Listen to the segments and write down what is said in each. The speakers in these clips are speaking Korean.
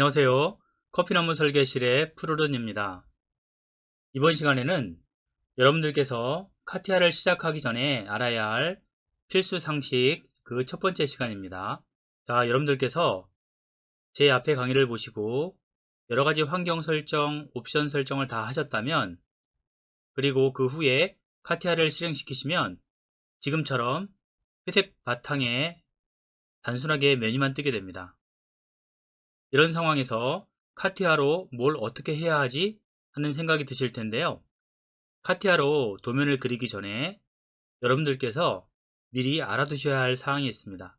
안녕하세요. 커피나무 설계실의 푸르른입니다. 이번 시간에는 여러분들께서 카티아를 시작하기 전에 알아야 할 필수 상식 그 첫 번째 시간입니다. 자, 여러분들께서 제 앞에 강의를 보시고 여러 가지 환경 설정, 옵션 설정을 다 하셨다면 그리고 그 후에 카티아를 실행시키시면 지금처럼 회색 바탕에 단순하게 메뉴만 뜨게 됩니다. 이런 상황에서 카티아로 뭘 어떻게 해야 하지 하는 생각이 드실 텐데요. 카티아로 도면을 그리기 전에 여러분들께서 미리 알아두셔야 할 사항이 있습니다.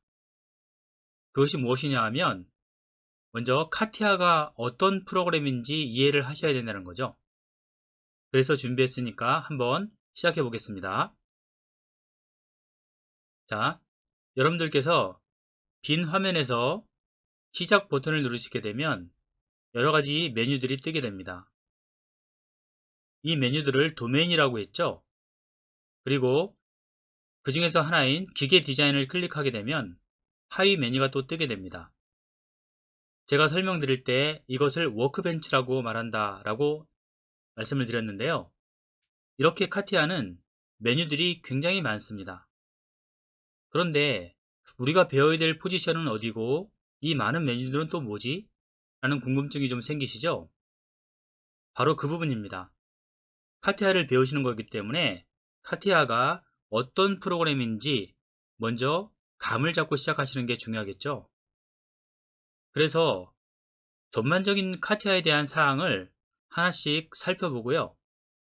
그것이 무엇이냐 하면 먼저 카티아가 어떤 프로그램인지 이해를 하셔야 된다는 거죠. 그래서 준비했으니까 한번 시작해 보겠습니다. 자, 여러분들께서 빈 화면에서 시작 버튼을 누르시게 되면 여러 가지 메뉴들이 뜨게 됩니다. 이 메뉴들을 도메인이라고 했죠. 그리고 그 중에서 하나인 기계 디자인을 클릭하게 되면 하위 메뉴가 또 뜨게 됩니다. 제가 설명드릴 때 이것을 워크벤치라고 말한다 라고 말씀을 드렸는데요. 이렇게 카티아는 메뉴들이 굉장히 많습니다. 그런데 우리가 배워야 될 포지션은 어디고 이 많은 메뉴들은 또 뭐지? 라는 궁금증이 좀 생기시죠? 바로 그 부분입니다. 카티아를 배우시는 거기 때문에 카티아가 어떤 프로그램인지 먼저 감을 잡고 시작하시는 게 중요하겠죠. 그래서 전반적인 카티아에 대한 사항을 하나씩 살펴보고요.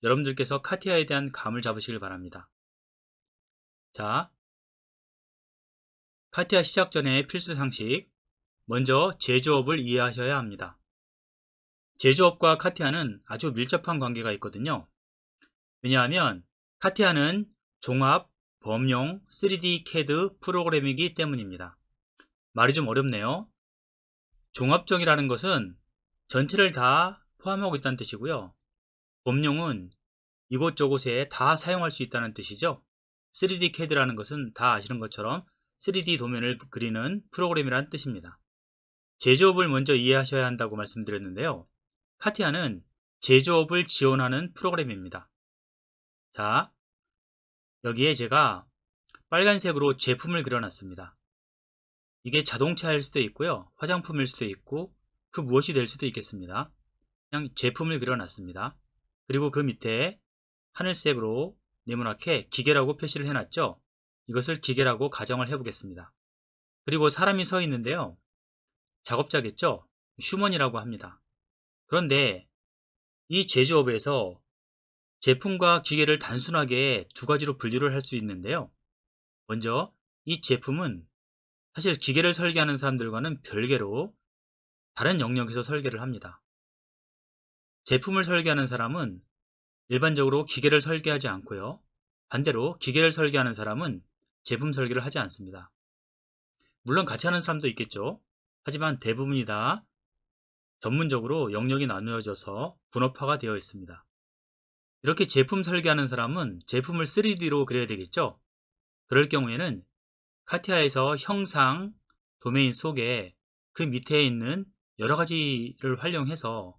여러분들께서 카티아에 대한 감을 잡으시길 바랍니다. 자, 카티아 시작 전에 필수 상식 먼저 제조업을 이해하셔야 합니다. 제조업과 카티아는 아주 밀접한 관계가 있거든요. 왜냐하면 카티아는 종합, 범용, 3D CAD 프로그램이기 때문입니다. 말이 좀 어렵네요. 종합적이라는 것은 전체를 다 포함하고 있다는 뜻이고요. 범용은 이곳저곳에 다 사용할 수 있다는 뜻이죠. 3D CAD라는 것은 다 아시는 것처럼 3D 도면을 그리는 프로그램이라는 뜻입니다. 제조업을 먼저 이해하셔야 한다고 말씀드렸는데요. 카티아는 제조업을 지원하는 프로그램입니다. 자, 여기에 제가 빨간색으로 제품을 그려놨습니다. 이게 자동차일 수도 있고요. 화장품일 수도 있고 그 무엇이 될 수도 있겠습니다. 그냥 제품을 그려놨습니다. 그리고 그 밑에 하늘색으로 네모나게 기계라고 표시를 해놨죠. 이것을 기계라고 가정을 해보겠습니다. 그리고 사람이 서 있는데요. 작업자겠죠? 휴먼이라고 합니다. 그런데 이 제조업에서 제품과 기계를 단순하게 두 가지로 분류를 할 수 있는데요. 먼저 이 제품은 사실 기계를 설계하는 사람들과는 별개로 다른 영역에서 설계를 합니다. 제품을 설계하는 사람은 일반적으로 기계를 설계하지 않고요. 반대로 기계를 설계하는 사람은 제품 설계를 하지 않습니다. 물론 같이 하는 사람도 있겠죠. 하지만 대부분이 다 전문적으로 영역이 나누어져서 분업화가 되어 있습니다. 이렇게 제품 설계하는 사람은 제품을 3D로 그려야 되겠죠? 그럴 경우에는 카티아에서 형상 도메인 속에 그 밑에 있는 여러 가지를 활용해서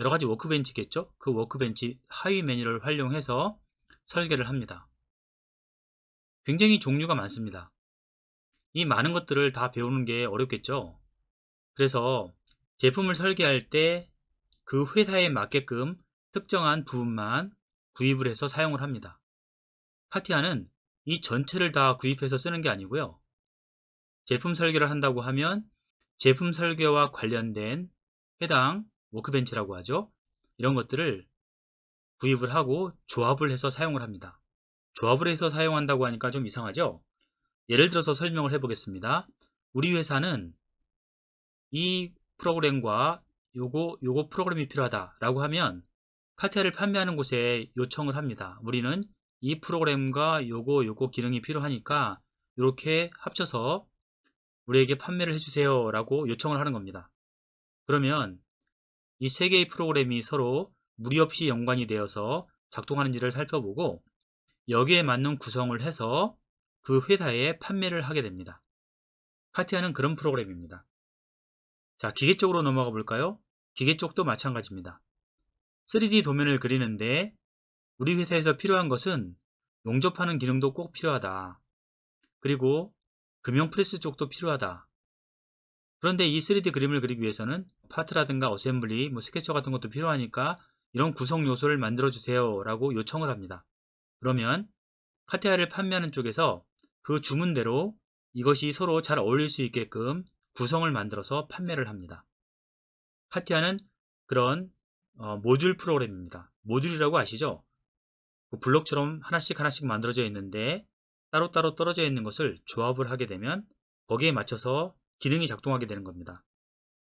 여러 가지 워크벤치겠죠? 그 워크벤치 하위 메뉴를 활용해서 설계를 합니다. 굉장히 종류가 많습니다. 이 많은 것들을 다 배우는 게 어렵겠죠? 그래서 제품을 설계할 때 그 회사에 맞게끔 특정한 부분만 구입을 해서 사용을 합니다. 카티아는 이 전체를 다 구입해서 쓰는 게 아니고요. 제품 설계를 한다고 하면 제품 설계와 관련된 해당 워크벤치라고 하죠. 이런 것들을 구입을 하고 조합을 해서 사용을 합니다. 조합을 해서 사용한다고 하니까 좀 이상하죠? 예를 들어서 설명을 해보겠습니다. 우리 회사는 이 프로그램과 요거 요거 프로그램이 필요하다라고 하면 카티아를 판매하는 곳에 요청을 합니다. 우리는 이 프로그램과 요거 요거 기능이 필요하니까 이렇게 합쳐서 우리에게 판매를 해주세요 라고 요청을 하는 겁니다. 그러면 이 세 개의 프로그램이 서로 무리 없이 연관이 되어서 작동하는지를 살펴보고 여기에 맞는 구성을 해서 그 회사에 판매를 하게 됩니다. 카티아는 그런 프로그램입니다. 자, 기계 쪽으로 넘어가 볼까요? 기계 쪽도 마찬가지입니다. 3D 도면을 그리는데 우리 회사에서 필요한 것은 용접하는 기능도 꼭 필요하다. 그리고 금형 프레스 쪽도 필요하다. 그런데 이 3D 그림을 그리기 위해서는 파트라든가 어셈블리, 뭐 스케쳐 같은 것도 필요하니까 이런 구성 요소를 만들어 주세요 라고 요청을 합니다. 그러면 카티아를 판매하는 쪽에서 그 주문대로 이것이 서로 잘 어울릴 수 있게끔 구성을 만들어서 판매를 합니다. 카티아는 그런 어, 모듈 프로그램입니다. 모듈이라고 아시죠? 그 블록처럼 하나씩 하나씩 만들어져 있는데 따로따로 떨어져 있는 것을 조합을 하게 되면 거기에 맞춰서 기능이 작동하게 되는 겁니다.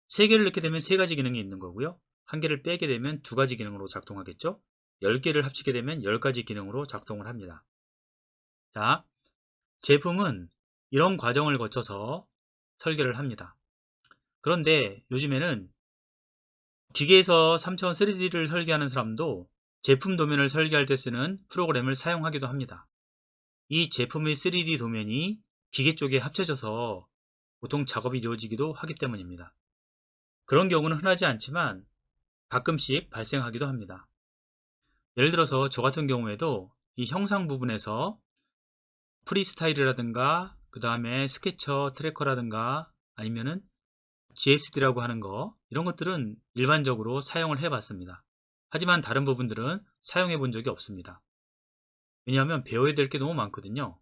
세 개를 넣게 되면 세 가지 기능이 있는 거고요. 한 개를 빼게 되면 두 가지 기능으로 작동하겠죠. 10개를 합치게 되면 10가지 기능으로 작동을 합니다. 자, 제품은 이런 과정을 거쳐서 설계를 합니다. 그런데 요즘에는 기계에서 3000 3D를 설계하는 사람도 제품 도면을 설계할 때 쓰는 프로그램을 사용하기도 합니다. 이 제품의 3D 도면이 기계 쪽에 합쳐져서 보통 작업이 이루어지기도 하기 때문입니다. 그런 경우는 흔하지 않지만 가끔씩 발생하기도 합니다. 예를 들어서 저 같은 경우에도 이 형상 부분에서 프리스타일이라든가 그 다음에 스케쳐 트래커라든가 아니면은 GSD라고 하는 거 이런 것들은 일반적으로 사용을 해 봤습니다. 하지만 다른 부분들은 사용해 본 적이 없습니다. 왜냐하면 배워야 될 게 너무 많거든요.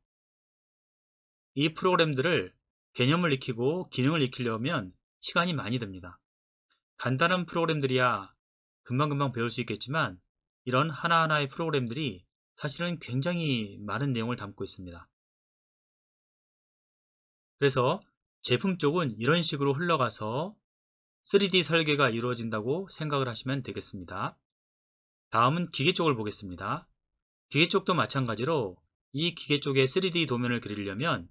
이 프로그램들을 개념을 익히고 기능을 익히려면 시간이 많이 듭니다. 간단한 프로그램들이야 금방금방 배울 수 있겠지만 이런 하나하나의 프로그램들이 사실은 굉장히 많은 내용을 담고 있습니다. 그래서 제품 쪽은 이런 식으로 흘러가서 3D 설계가 이루어진다고 생각을 하시면 되겠습니다. 다음은 기계 쪽을 보겠습니다. 기계 쪽도 마찬가지로 이 기계 쪽의 3D 도면을 그리려면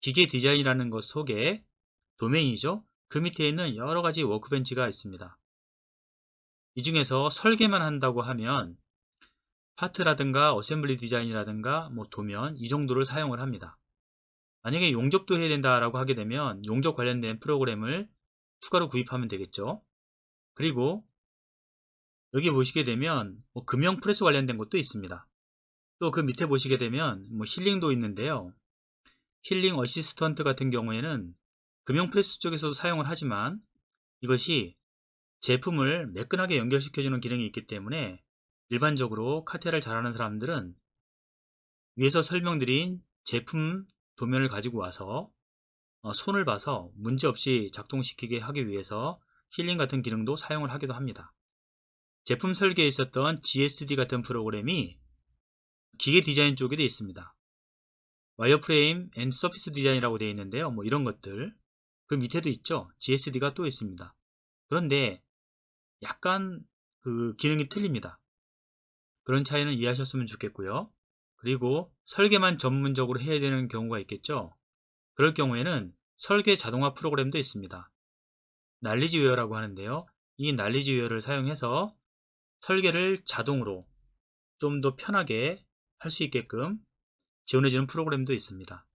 기계 디자인이라는 것 속에 도메인이죠. 그 밑에 있는 여러 가지 워크벤치가 있습니다. 이 중에서 설계만 한다고 하면 파트라든가 어셈블리 디자인이라든가 뭐 도면 이 정도를 사용을 합니다. 만약에 용접도 해야 된다라고 하게 되면 용접 관련된 프로그램을 추가로 구입하면 되겠죠. 그리고 여기 보시게 되면 뭐 금형 프레스 관련된 것도 있습니다. 또 그 밑에 보시게 되면 뭐 힐링도 있는데요. 힐링 어시스턴트 같은 경우에는 금형 프레스 쪽에서도 사용을 하지만 이것이 제품을 매끈하게 연결시켜주는 기능이 있기 때문에 일반적으로 카테를 잘하는 사람들은 위에서 설명드린 제품 도면을 가지고 와서 어, 손을 봐서 문제없이 작동시키게 하기 위해서 힐링 같은 기능도 사용을 하기도 합니다. 제품 설계에 있었던 GSD 같은 프로그램이 기계 디자인 쪽에도 있습니다. 와이어프레임 앤 서피스 디자인이라고 되어 있는데요. 뭐 이런 것들 그 밑에도 있죠. GSD가 또 있습니다. 그런데 약간 그 기능이 틀립니다. 그런 차이는 이해하셨으면 좋겠고요. 그리고 설계만 전문적으로 해야 되는 경우가 있겠죠. 그럴 경우에는 설계 자동화 프로그램도 있습니다. 난리지웨어라고 하는데요. 이 난리지웨어를 사용해서 설계를 자동으로 좀 더 편하게 할 수 있게끔 지원해주는 프로그램도 있습니다.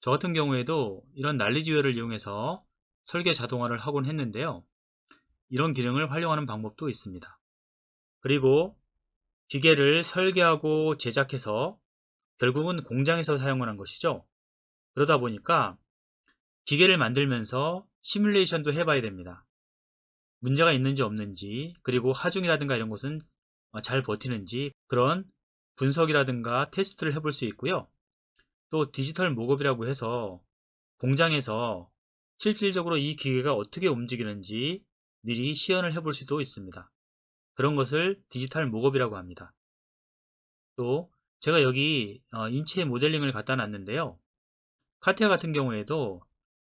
저 같은 경우에도 이런 난리지웨어를 이용해서 설계 자동화를 하곤 했는데요. 이런 기능을 활용하는 방법도 있습니다. 그리고 기계를 설계하고 제작해서 결국은 공장에서 사용하는 것이죠. 그러다 보니까 기계를 만들면서 시뮬레이션도 해봐야 됩니다. 문제가 있는지 없는지 그리고 하중이라든가 이런 것은 잘 버티는지 그런 분석이라든가 테스트를 해볼 수 있고요. 또 디지털 목업이라고 해서 공장에서 실질적으로 이 기계가 어떻게 움직이는지 미리 시연을 해볼 수도 있습니다. 그런 것을 디지털 목업이라고 합니다. 또 제가 여기 어, 인체 모델링을 갖다 놨는데요. 카티아 같은 경우에도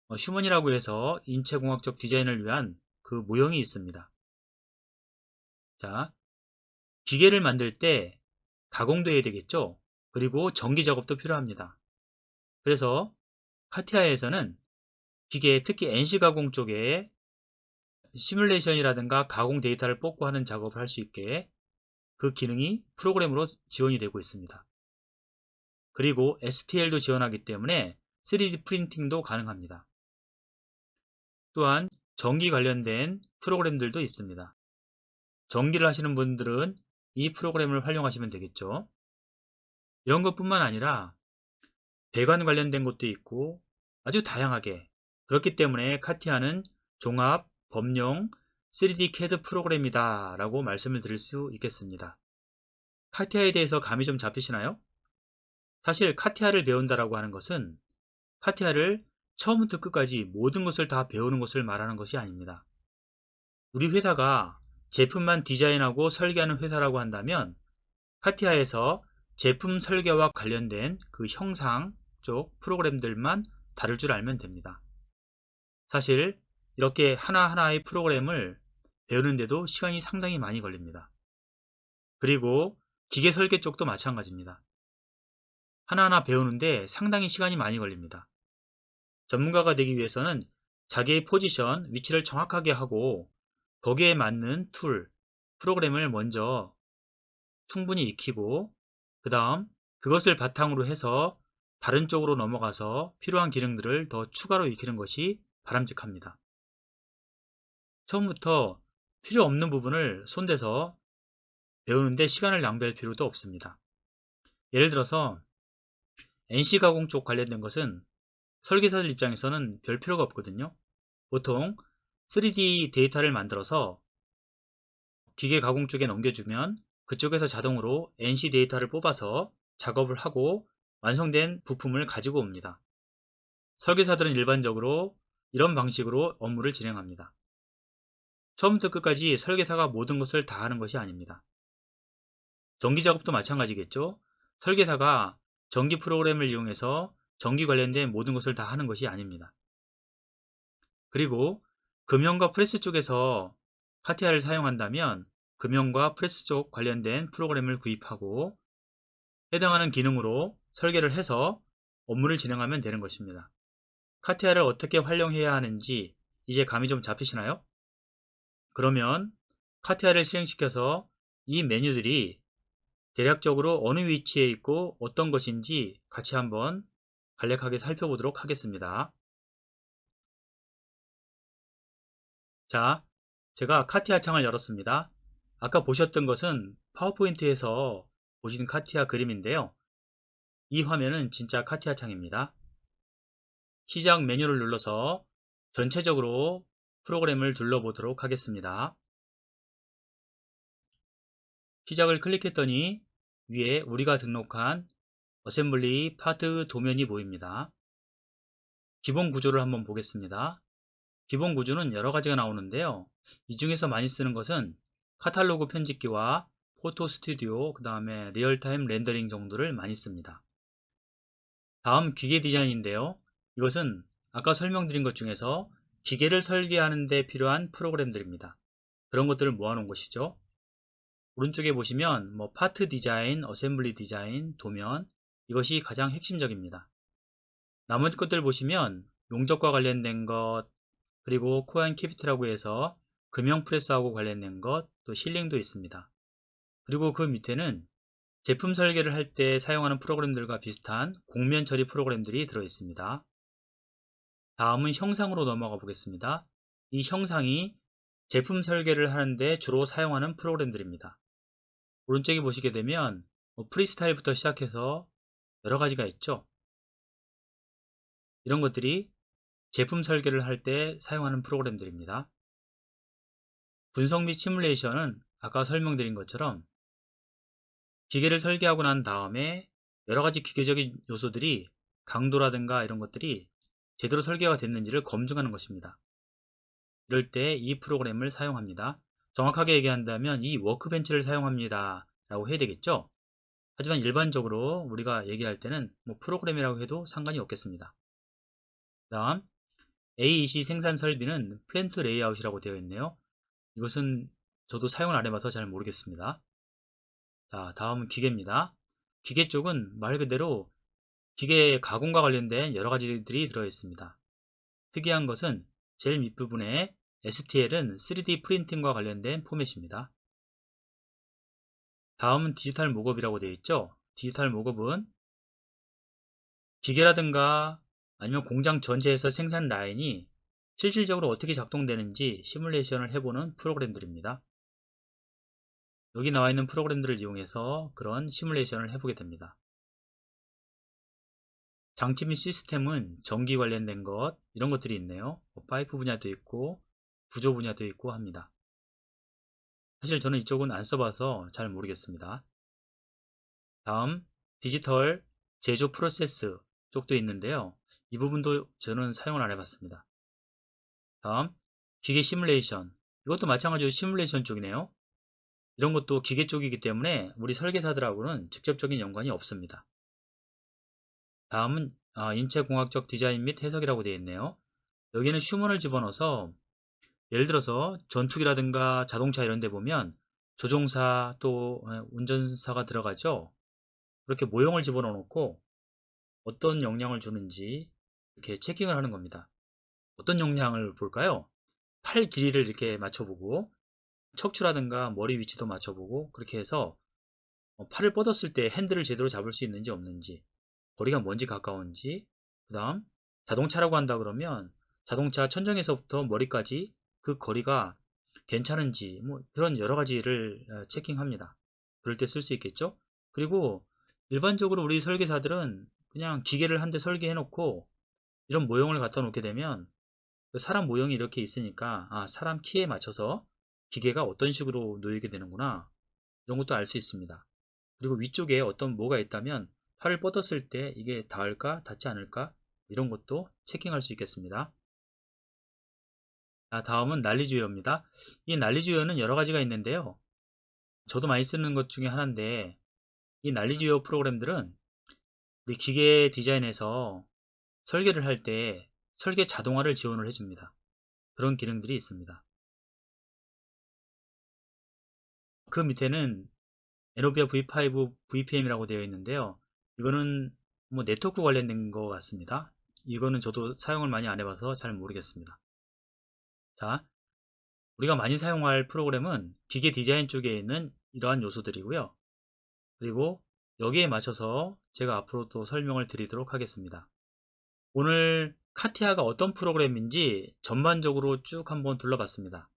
어, 슈먼이라고 해서 인체공학적 디자인을 위한 그 모형이 있습니다. 자, 기계를 만들 때 가공도 해야 되겠죠? 그리고 전기 작업도 필요합니다. 그래서 카티아에서는 기계, 특히 NC 가공 쪽에 시뮬레이션이라든가 가공 데이터를 뽑고 하는 작업을 할 수 있게 그 기능이 프로그램으로 지원이 되고 있습니다. 그리고 STL도 지원하기 때문에 3D 프린팅도 가능합니다. 또한 전기 관련된 프로그램들도 있습니다. 전기를 하시는 분들은 이 프로그램을 활용하시면 되겠죠. 이런 것뿐만 아니라 배관 관련된 것도 있고 아주 다양하게 그렇기 때문에 카티아는 종합 범용 3D CAD 프로그램이다 라고 말씀을 드릴 수 있겠습니다. 카티아에 대해서 감이 좀 잡히시나요? 사실 카티아를 배운다라고 하는 것은 카티아를 처음부터 끝까지 모든 것을 다 배우는 것을 말하는 것이 아닙니다. 우리 회사가 제품만 디자인하고 설계하는 회사라고 한다면 카티아에서 제품 설계와 관련된 그 형상 쪽 프로그램들만 다룰 줄 알면 됩니다. 사실 이렇게 하나하나의 프로그램을 배우는데도 시간이 상당히 많이 걸립니다. 그리고 기계 설계 쪽도 마찬가지입니다. 하나하나 배우는데 상당히 시간이 많이 걸립니다. 전문가가 되기 위해서는 자기의 포지션, 위치를 정확하게 하고 거기에 맞는 툴, 프로그램을 먼저 충분히 익히고 그 다음 그것을 바탕으로 해서 다른 쪽으로 넘어가서 필요한 기능들을 더 추가로 익히는 것이 바람직합니다. 처음부터 필요 없는 부분을 손대서 배우는데 시간을 낭비할 필요도 없습니다. 예를 들어서 NC 가공 쪽 관련된 것은 설계사들 입장에서는 별 필요가 없거든요. 보통 3D 데이터를 만들어서 기계 가공 쪽에 넘겨주면 그쪽에서 자동으로 NC 데이터를 뽑아서 작업을 하고 완성된 부품을 가지고 옵니다. 설계사들은 일반적으로 이런 방식으로 업무를 진행합니다. 처음부터 끝까지 설계사가 모든 것을 다 하는 것이 아닙니다. 전기 작업도 마찬가지겠죠. 설계사가 전기 프로그램을 이용해서 전기 관련된 모든 것을 다 하는 것이 아닙니다. 그리고 금형과 프레스 쪽에서 카티아를 사용한다면 금형과 프레스 쪽 관련된 프로그램을 구입하고 해당하는 기능으로 설계를 해서 업무를 진행하면 되는 것입니다. 카티아를 어떻게 활용해야 하는지 이제 감이 좀 잡히시나요? 그러면 카티아를 실행시켜서 이 메뉴들이 대략적으로 어느 위치에 있고 어떤 것인지 같이 한번 간략하게 살펴보도록 하겠습니다. 자, 제가 카티아 창을 열었습니다. 아까 보셨던 것은 파워포인트에서 보신 카티아 그림인데요. 이 화면은 진짜 카티아 창입니다. 시작 메뉴를 눌러서 전체적으로 프로그램을 둘러보도록 하겠습니다. 시작을 클릭했더니 위에 우리가 등록한 어셈블리 파트 도면이 보입니다. 기본 구조를 한번 보겠습니다. 기본 구조는 여러 가지가 나오는데요. 이 중에서 많이 쓰는 것은 카탈로그 편집기와 포토 스튜디오, 그 다음에 리얼타임 렌더링 정도를 많이 씁니다. 다음 기계 디자인인데요. 이것은 아까 설명드린 것 중에서 기계를 설계하는 데 필요한 프로그램들입니다. 그런 것들을 모아놓은 것이죠. 오른쪽에 보시면 뭐 파트 디자인, 어셈블리 디자인, 도면 이것이 가장 핵심적입니다. 나머지 것들 보시면 용접과 관련된 것 그리고 코어 앤 캐비트라고 해서 금형 프레스하고 관련된 것, 또 실링도 있습니다. 그리고 그 밑에는 제품 설계를 할 때 사용하는 프로그램들과 비슷한 공면 처리 프로그램들이 들어 있습니다. 다음은 형상으로 넘어가 보겠습니다. 이 형상이 제품 설계를 하는데 주로 사용하는 프로그램들입니다. 오른쪽에 보시게 되면 뭐 프리스타일부터 시작해서 여러 가지가 있죠. 이런 것들이 제품 설계를 할 때 사용하는 프로그램들입니다. 분석 및 시뮬레이션은 아까 설명드린 것처럼 기계를 설계하고 난 다음에 여러 가지 기계적인 요소들이 강도라든가 이런 것들이 제대로 설계가 됐는지를 검증하는 것입니다. 이럴 때 이 프로그램을 사용합니다. 정확하게 얘기한다면 이 워크벤치를 사용합니다. 라고 해야 되겠죠? 하지만 일반적으로 우리가 얘기할 때는 뭐 프로그램이라고 해도 상관이 없겠습니다. 다음 AEC 생산 설비는 플랜트 레이아웃이라고 되어 있네요. 이것은 저도 사용을 안 해봐서 잘 모르겠습니다. 자, 다음은 기계입니다. 기계 쪽은 말 그대로 기계 가공과 관련된 여러 가지들이 들어있습니다. 특이한 것은 제일 밑부분에 STL은 3D 프린팅과 관련된 포맷입니다. 다음은 디지털 목업이라고 되어 있죠. 디지털 목업은 기계라든가 아니면 공장 전체에서 생산 라인이 실질적으로 어떻게 작동되는지 시뮬레이션을 해보는 프로그램들입니다. 여기 나와 있는 프로그램들을 이용해서 그런 시뮬레이션을 해보게 됩니다. 장치 및 시스템은 전기 관련된 것 이런 것들이 있네요. 뭐 파이프 분야도 있고 구조 분야도 있고 합니다. 사실 저는 이쪽은 안 써봐서 잘 모르겠습니다. 다음 디지털 제조 프로세스 쪽도 있는데요. 이 부분도 저는 사용을 안 해봤습니다. 다음 기계 시뮬레이션 이것도 마찬가지로 시뮬레이션 쪽이네요. 이런 것도 기계 쪽이기 때문에 우리 설계사들하고는 직접적인 연관이 없습니다. 다음은 아, 인체공학적 디자인 및 해석이라고 되어 있네요. 여기는 휴먼을 집어넣어서 예를 들어서 전투기라든가 자동차 이런 데 보면 조종사 또 어, 운전사가 들어가죠. 그렇게 모형을 집어넣어 놓고 어떤 영향을 주는지 이렇게 체킹을 하는 겁니다. 어떤 영향을 볼까요? 팔 길이를 이렇게 맞춰보고 척추라든가 머리 위치도 맞춰보고 그렇게 해서 어, 팔을 뻗었을 때 핸들을 제대로 잡을 수 있는지 없는지 거리가 뭔지 가까운지 그 다음 자동차라고 한다 그러면 자동차 천정에서부터 머리까지 그 거리가 괜찮은지 뭐 그런 여러 가지를 어, 체킹합니다. 그럴 때 쓸 수 있겠죠. 그리고 일반적으로 우리 설계사들은 그냥 기계를 한 대 설계해 놓고 이런 모형을 갖다 놓게 되면 그 사람 모형이 이렇게 있으니까 아 사람 키에 맞춰서 기계가 어떤 식으로 놓이게 되는구나 이런 것도 알 수 있습니다. 그리고 위쪽에 어떤 뭐가 있다면 팔을 뻗었을 때 이게 닿을까 닿지 않을까 이런 것도 체킹할 수 있겠습니다. 자, 다음은 난리주어입니다. 이 난리주어는 여러 가지가 있는데요. 저도 많이 쓰는 것 중에 하나인데 이 난리주어 프로그램들은 우리 기계 디자인에서 설계를 할 때 설계 자동화를 지원을 해줍니다. 그런 기능들이 있습니다. 그 밑에는 에노비아 V5 VPM이라고 되어 있는데요. 이거는 뭐 네트워크 관련된 것 같습니다. 이거는 저도 사용을 많이 안 해봐서 잘 모르겠습니다. 자, 우리가 많이 사용할 프로그램은 기계 디자인 쪽에 있는 이러한 요소들이고요. 그리고 여기에 맞춰서 제가 앞으로 또 설명을 드리도록 하겠습니다. 오늘 카티아가 어떤 프로그램인지 전반적으로 쭉 한번 둘러봤습니다.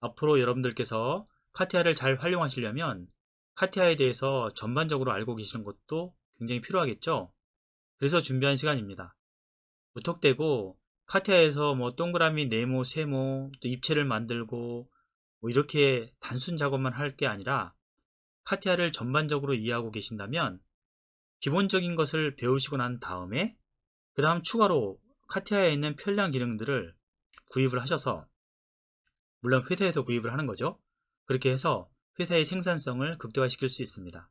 앞으로 여러분들께서 카티아를 잘 활용하시려면 카티아에 대해서 전반적으로 알고 계시는 것도 굉장히 필요하겠죠. 그래서 준비한 시간입니다. 무턱대고 카티아에서 뭐 동그라미, 네모, 세모, 또 입체를 만들고 뭐 이렇게 단순 작업만 할 게 아니라 카티아를 전반적으로 이해하고 계신다면 기본적인 것을 배우시고 난 다음에 그 다음 추가로 카티아에 있는 편리한 기능들을 구입을 하셔서 물론 회사에서 구입을 하는 거죠. 그렇게 해서 회사의 생산성을 극대화시킬 수 있습니다.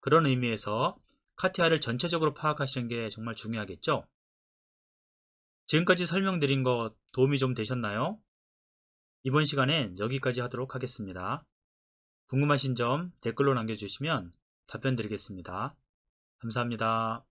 그런 의미에서 카티아를 전체적으로 파악하시는 게 정말 중요하겠죠? 지금까지 설명드린 것 도움이 좀 되셨나요? 이번 시간엔 여기까지 하도록 하겠습니다. 궁금하신 점 댓글로 남겨주시면 답변 드리겠습니다. 감사합니다.